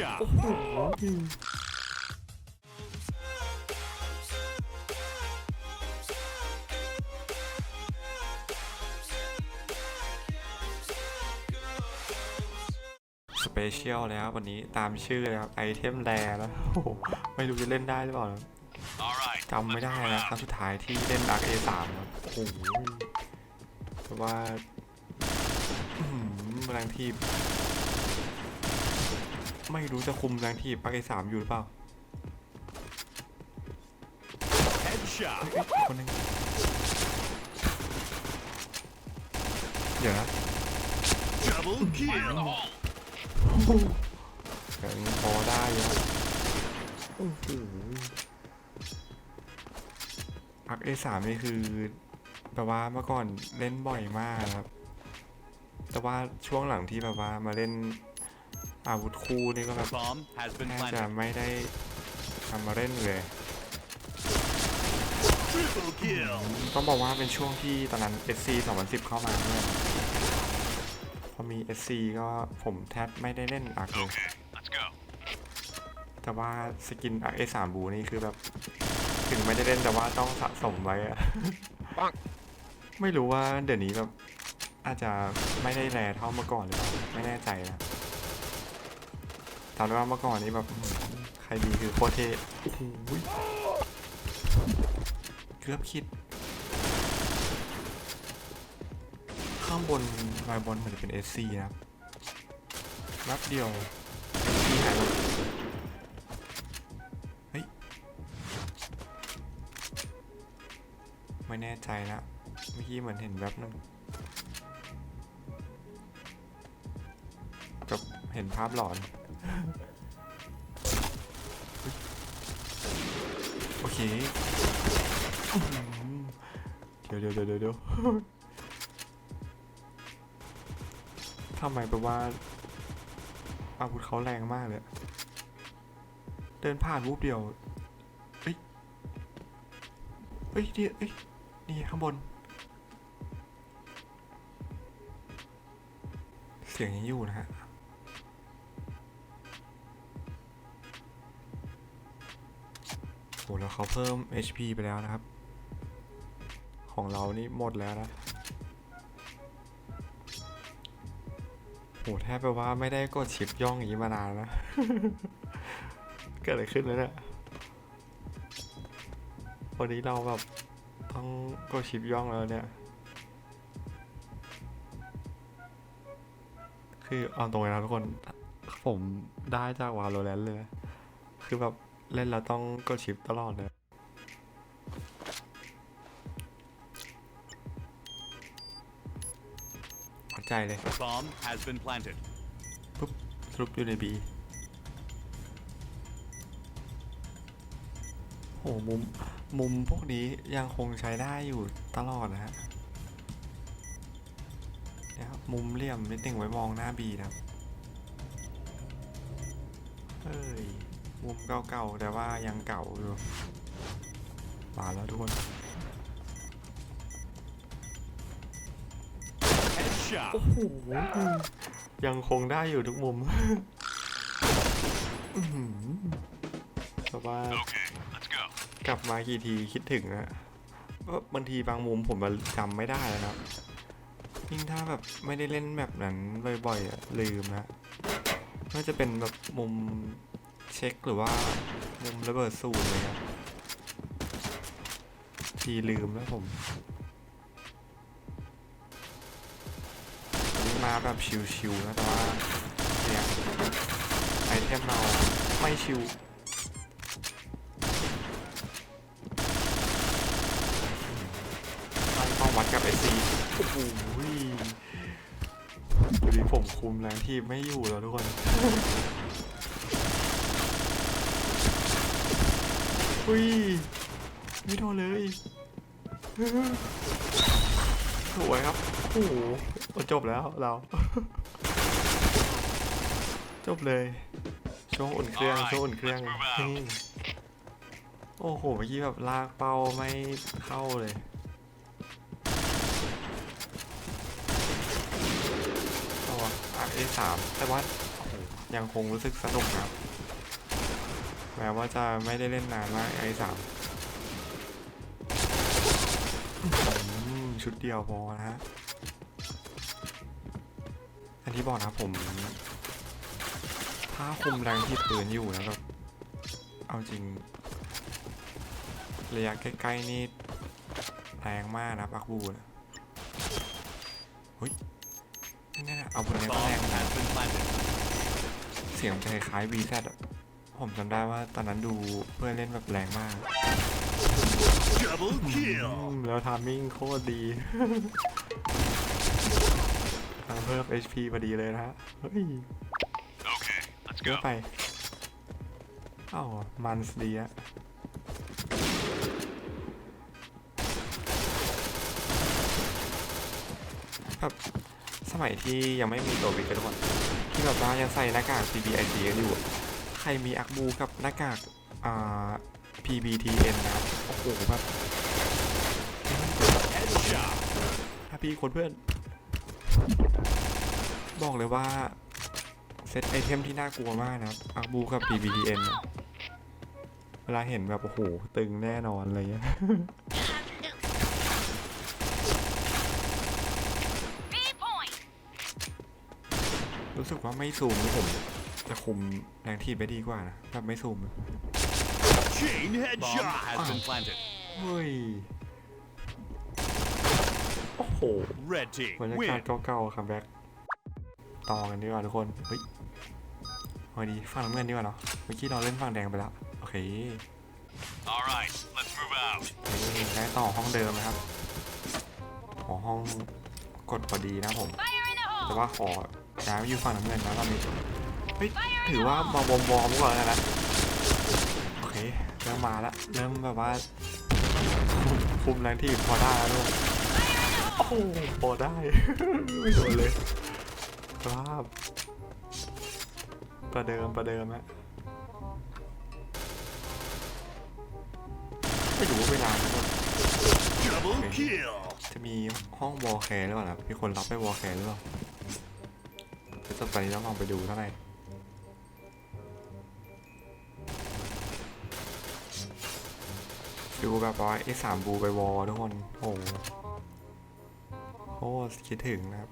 Headshot. โอ้โหสเปเชียลแล้ววันนี้ตามชื่อเลยครับไอเทมแรแล้วโอ้โหไม่รู้จะเล่นได้หรือเปล่านะ All right. จำไม่ได้นะครั้งสุดท้ายที่เล่นดัก A3 ครับโอ้โหแต่ว่าอื้อหือแรงทีบ ไม่รู้จะคุมแรงทีบปัก A3 อยู่หรือเปล่า Headshot. เอ้ยคนหนึงเดี๋ยวนะ Double kill. ยังพอได้อยู่นะอื้อหืออัก A3 นี่คือแบบว่าเมื่อก่อนเล่นบ่อยมากครับ แต่ว่าช่วงหลังที่แบบว่ามาเล่น อาวุธคู่นี่ก็แบบ Bomb has been แทบจะ planted. ไม่ได้ทำมาเล่นเลย Triple kill. ต้องบอกว่าเป็นช่วงที่ตอนนั้น SC 2010 เข้ามาเนี่ยพอมี SC ก็ผมแทบไม่ได้เล่นอักเลย Let's go. แต่ว่าสกินอัก A3 บูนี่คือแบบ ถึงไม่ได้เล่นแต่ว่าต้องสะสมไว้อะไม่รู้ว่าเดี๋ยวนี้แบบอาจจะไม่ได้แรเท่าเมื่อก่อนหรือเปล่าไม่แน่ใจนะจำได้ว่าเมื่อก่อนนี้แบบใครดีคือโคตรเท่เกือบคิด ข้างบนลายบอลเหมือนจะเป็น SC นะครับนัดเดียว SC หายหมดเฮ้ย ไม่แน่ใจนะเมื่อกี้เหมือนเห็นแวบหนึงจบเห็นภาพหลอน โอเค เดี๋ยวเดี๋ยวเดี๋ยวเดี๋ยวทำไมแปลว่า อาวุธเขาแรงมากเลย เดินผ่านรูปเดียว เฮ้ย เฮ้ยนี่เอ้ย นี่ข้างบน เสียงยังอยู่นะฮะ หแล้วเขาเพิ่ม HP ไปแล้วนะครับ ของเรานี่หมดแล้วนะโหแทบแปลว่าไม่ได้กดชิปย่องอย่างนี้มานานนะ เกิดอะไรขึ้นแล้วเนี่ยวันนี้เราแบบต้องกดชิปย่องแล้วเนี่ย คือเอาตรงเลยนะทุกคน ผมได้จากวาโลแรนต์เลยนะคือแบบ เล่นแล้วต้องกดชิปตลอดเลยเข้าใจเลย Bomb has been planted. ปุ๊บสรุปอยู่ในบีโหมุม มุมพวกนี้ยังคงใช้ได้อยู่ตลอดนะฮะเนี่ยครับมุมเหลี่ยมนิดหนึ่งไว้มองหน้าบีนะครับ เฮ้ย มุมเก่าๆแต่ว่ายังเก่าอยู่มาแล้วทุกคน Headshot. โอ้โห ยังคงได้อยู่ทุกมุมอื้อหือแต่ว่า Okay, let's go. กลับมากี่ทีคิดถึงนะว่าบางทีบางมุมผมมันจำไม่ได้แล้วนะยิ่งถ้าแบบไม่ได้เล่นแบบนั้นบ่อยๆอะลืมนะน่าจะเป็นแบบมุม เช็คหรือว่ามุมระเบิดสูตรเลยครับทีลืมแล้วผมวันนี้มาแบบชิวๆนะแต่ว่าเนี่ยไอเทมเราไม่ชิวต้องวัดกับไอซีโอ้โหเดี๋ยวนี้ผมคุมแรงที่ไม่อยู่แล้วทุกคน อุ้ยไม่โดนเลยสวยครับโอ้โหจบแล้วเรา จบเลย ช่วงอุ่นเครื่องช่วงอุ่นเครื่องนี่โอ้โหเมื่อกี้แบบลากเป้าไม่เข้าเลยตัว RA 3แต่ว่าโอ้โหยังคงรู้สึกสนุกนะครับ แม้ว่าจะไม่ได้เล่นนานมากไอ้สามชุดเดียวพอนะฮะอันที่บอกนะผมถ้าคุมแรงที่ปืนอยู่นะแบบเอาจริง ระยะใกล้ๆนี่แรงมากนะปักบูนะเฮ้ยนั่นน่ะเอาบนนี้ก็แรงนะเสียงจะคล้ายๆ VZ อะ ผมจำได้ว่าตอนนั้นดูเพื่อนเล่นแบบแรงมาก Double อืมแล้วทามมิ่งโคตรดีทางเพิ่ม HP พอดีเลยนะฮะ เฮ้ย Okay, let's เยอะ go. ไปเอ้ามันส์ดีอะแบบสมัยที่ยังไม่มีตัววิกกันทุกคนที่แบบว่ายังใส่หน้ากาก PBIC กันอยู่อะ ใครมีอักบูกับหน้ากากอ่า PBTN นะครับโอ้โหแบบถ้าพี่คนเพื่อน บอกเลยว่า เซตไอเทมที่น่ากลัวมากนะครับอักบูกับ PBTN เนี่ยเวลาเห็นแบบ โอ้โห ตึงแน่นอนเงี้ยรู้สึกว่าไม่ซูมนะผม จะคุมแรงทีบไปดีกว่านะแบบไม่ซูม Chain headshot has been planted. เฮ้ย โอ้โห Red team บรรยากาศ win. เก่าๆคัมแบ็กต่อกันดีกว่าทุกคน เฮ้ยเอาดีฝั่งน้ำเงินดีกว่าเนาะ เมื่อกี้เราเล่นฝั่งแดงไปแล้วโอเค All right, let's move out. นี่ได้ต่อห้องเดิมนะครับขอห้องกดพอดีนะผม Fire in the แต่ hole. ว่าขอย้ายไปอยู่ฝั่งน้ำเงินนะตอนนี้เฮ้ยถือว่ามาบอมบอมก่อนแล้วกันนะโอเคเริ่มมาแล้วเริ่มแบบว่าคุมคุมแรงที่พอได้แล้วลูกโอ้โหพอได้ไม่โดนเลยครับประเดิมประเดิมฮะไม่รู้ว่าเวลานะ Double Okay. kill. จะมีห้องวอลแคร์หรือเปล่าครับมีคนรับไปวอลแคร์หรือเปล่าเดี๋ยวตอนนี้ต้องลองไปดูเท่าไหร่ ดูแบบว่าไอ้สามบูไปวอลทุกคน โอ้โหโคตรคิดถึงนะครับ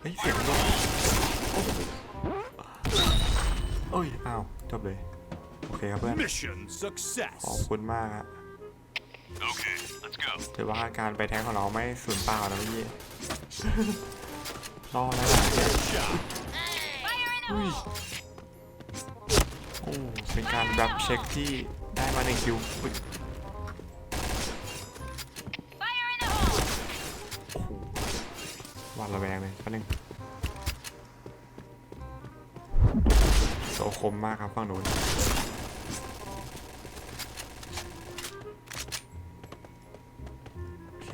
เฮ้ย เสียงด้วยโอ้โหเอ้ย อ้าว จบเลย โอเคครับเพื่อน Mission ขอบ success. คุณมากฮะ Okay, let's go. ถือว่าการไปแท้งของเราไม่สูญเปล่านะเมื่อกี้รอแล้วล่ะเนี่ย Headshot. Fire in the อุ้ย hole. โอ้เป็นการรับเช็คที่ ได้มาหนึ่งคิวอุ้ยหวาดระแวงเลยแป๊บนึงโซคมมากครับฝั่งนู้นโอเค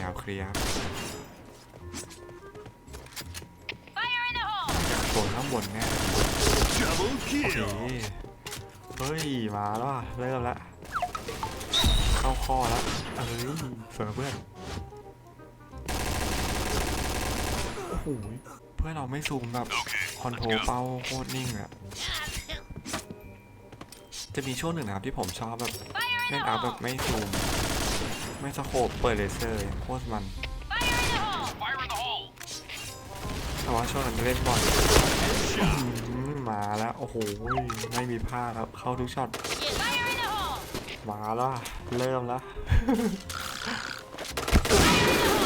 ยาวเคลียร์ครับ Fire in the hole. โซนข้างบนแน่โอเค เฮ้ย มาแล้วอะเริ่มละเข้าข้อแล้วเอ้ยสวยเพื่อนโอ้โหเพื่อนเราไม่ซูมแบบคอนโทรลเป้าโคตรนิ่งอะจะมีช่วงหนึ่งนะครับที่ผมชอบแบบเล่นอัพแบบไม่ซูม ไม่สโคปเปิดเลเซอร์โคตรมันแต่ว่าช่วงนั้นเล่นบ่อย มมาแล้ว โอ้โห ไม่มีพลาดครับ เข้าทุกช็อต Fire in the hole. มาแล้วอะเริ่มแล้ว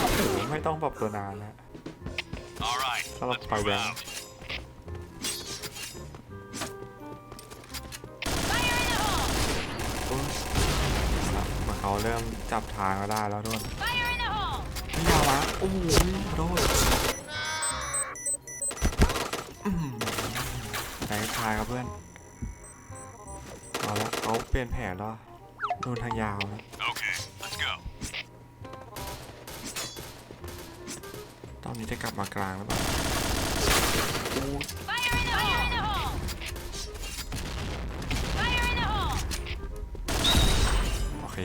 โอ้โหไม่ต้องปรับตัวนานนะ All right, Solo let's move program. out. Fire in the hole. อุ๊ยครับมาเขาเริ่มจับทางก็ได้แล้วทุกคน Fire in the hole. ไม่ยาวมะโอ้โหขอโทษายครับเพื่อนเอาละเขาเปลี่ยนแผนแล้วอะโดนทางยาวนะ Okay, let's go. ตอนนี้จะกลับมากลางแล้วเปล่าโอ้ Fire in the hole. Fire in the hole. โอเค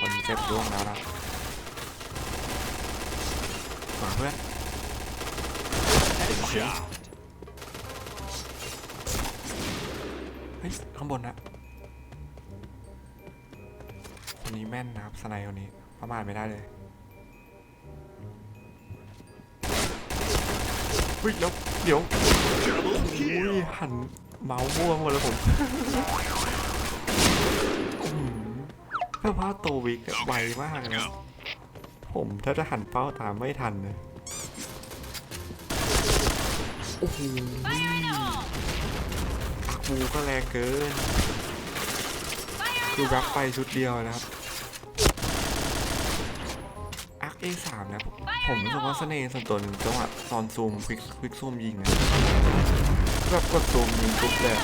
คน Fire in เจ็ the บร่วง hole. แล้วนะมาเพื่อน Headshot. เเฮ้ย ข้างบนนะคนนี้แม่นนะครับสไนคนนี้ประมาทไม่ได้เลยเฮ้ยแล้วเดี๋ยวอุ้ยหันเมาส์ม่วงหมดแล้วผมอื้อหือแปลว่าตัววิกไวมากนะผมถ้าจะหันเป้าตามไม่ทันเลยโอ้โห ปูก็แรงเกิน คือ the แบ็คไปชุดเดียวนะครับอาร์คเอสามนะผมผมรู้สึกว่าเสน่ห์ส่วนตัวหนึ่งจังหวะตอนซูมควิกควิกซูมยิงนะแบบกดซูมยิงปุ๊บเลย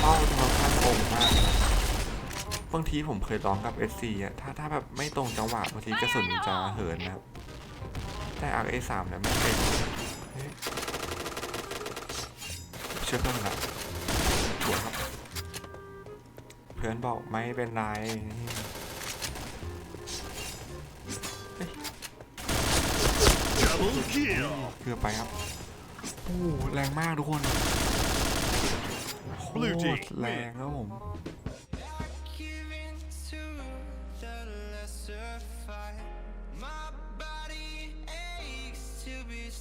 เป้าทางขั้นตรงมากบางทีผมเคยลองกับ S4 อะถ้าถ้าแบบไม่ตรงจังหวะบางทีกระสุนจะเหินนะครับ แต่อาร์คเอสามเนี่ยไม่เป็นเฮ้ยเชื่อเพื่อนละ พื่อนบอกไม่เป็นไรเพื่อไปครับโอ้แรงมากทุกคนโคตรแรงครับผม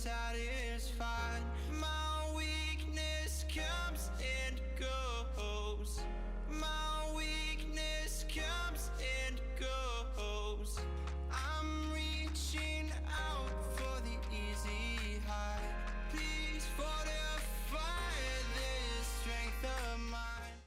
satisfied. My weakness comes in